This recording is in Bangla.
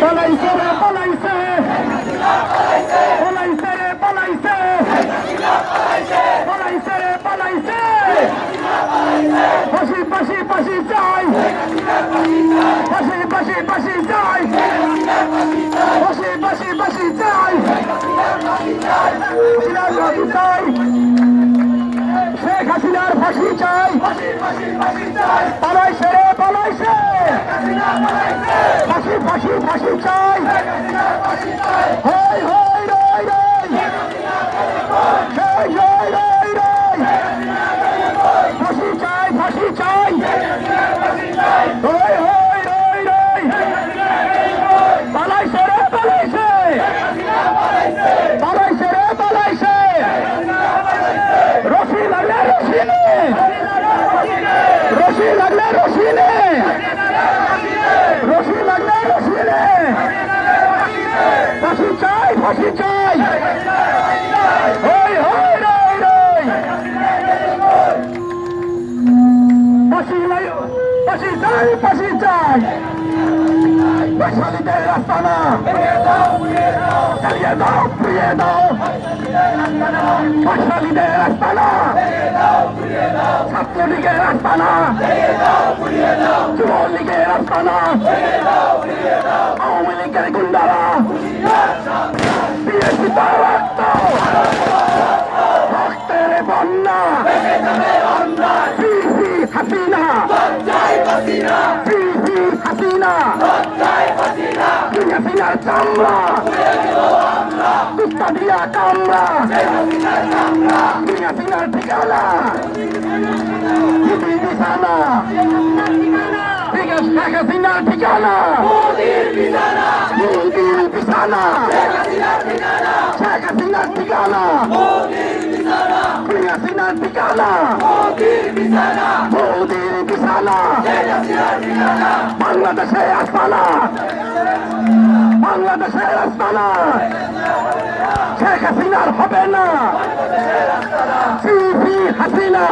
পালাইছে রে পালাইছে পালাইছে রে পালাইছে হাসিনার ফাঁসি চাই। শেখ হাসিনার ফাঁসি চাই। পালাইছে রে পালাইছে। ফাঁসি ফাঁসি ফাঁসি চাই হই হই রই রই হই হই রই রই ফাঁসি চাই ফাঁসি চাই হই হই রই রই পালাইছে রে পালাইছে পালাইছে রে পালাইছে রশি লাগলে রশি নে রশি লাগলে রশি নে। রশি লাগলে রশি নে। ফাঁসি চাই ফাঁসি চাই। হই হই রই রই ফাঁসি ফাঁসি চাই ফাঁসি চাই। বৈশালীদের রাস্তা না। চালিয়ে দাও, ফিরিয়ে দাও। বৈশালীদের রাস্তা না। ছাত্রলীগের রাস্তা না। যুবলীগের রাস্তা না। আওয়ামী লীগের গুন্ডারা। দিয়েছি তার রক্ত। রক্তের বন্যা। পিসি হাসিনা হাসিনা চামড়া কুত্তা দিয়া কামড়া হাসিনার ঠিকানা বিছানা শেখ হাসিনার ঠিকানা মোদির বিছানা শেখ হাসিনার ঠিকানা হাসিনার ঠিকানা মোদির বিছানা বাংলাদেশে আসতানা বাংলাদেশে আসতানা শেখ হাসিনার হবে না। সিপি হাসিনা।